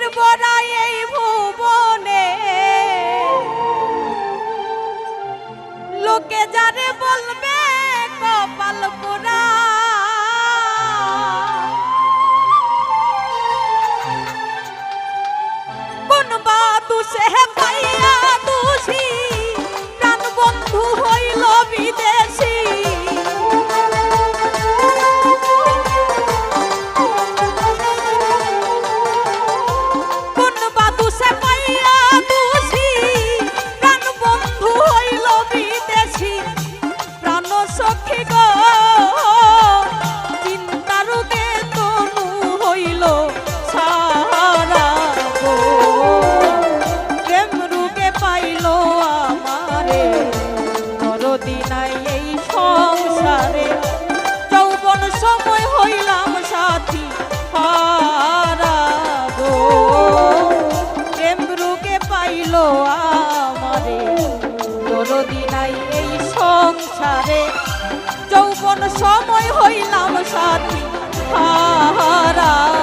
ফিরব না এই ভুবনে। লোকে যারে বলবে কপাল পোড়া। কোন বা তুষে পাইয়া তুষি সাথী হারা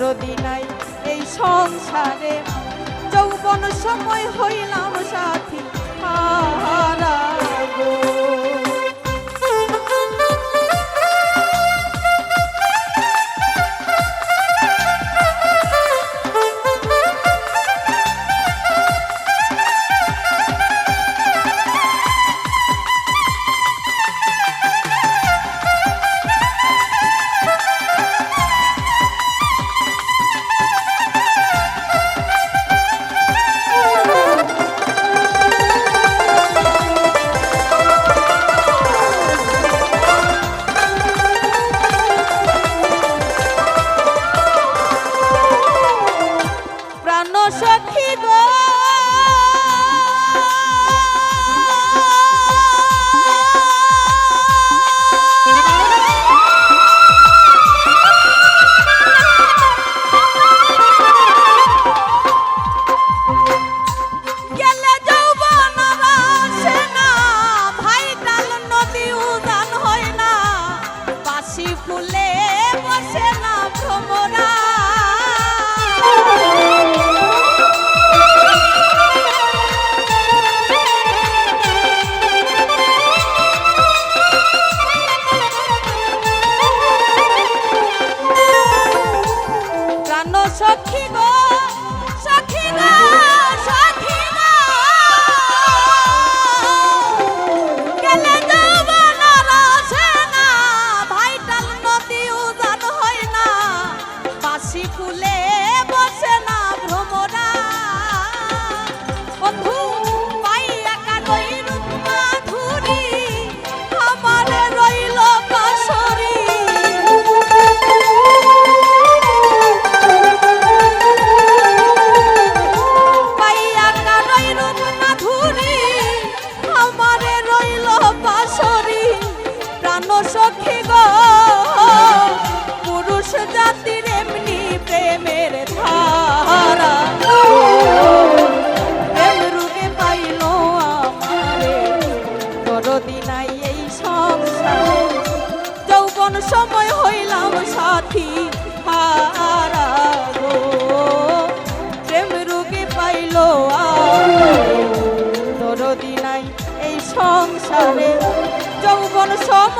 দরদি নাই এই সংসারে। যৌবন সময় হইলাম সাথী হারা গো। ফুলে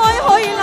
সময় হইলাম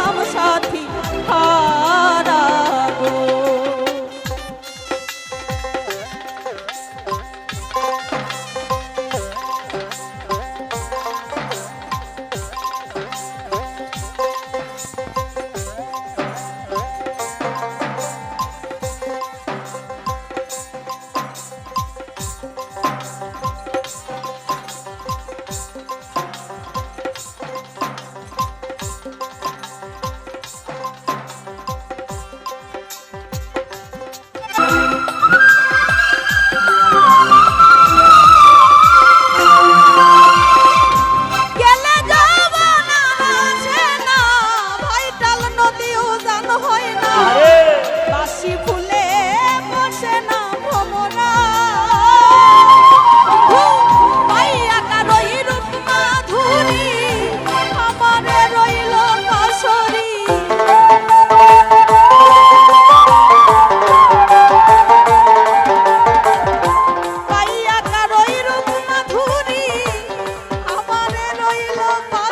Papa.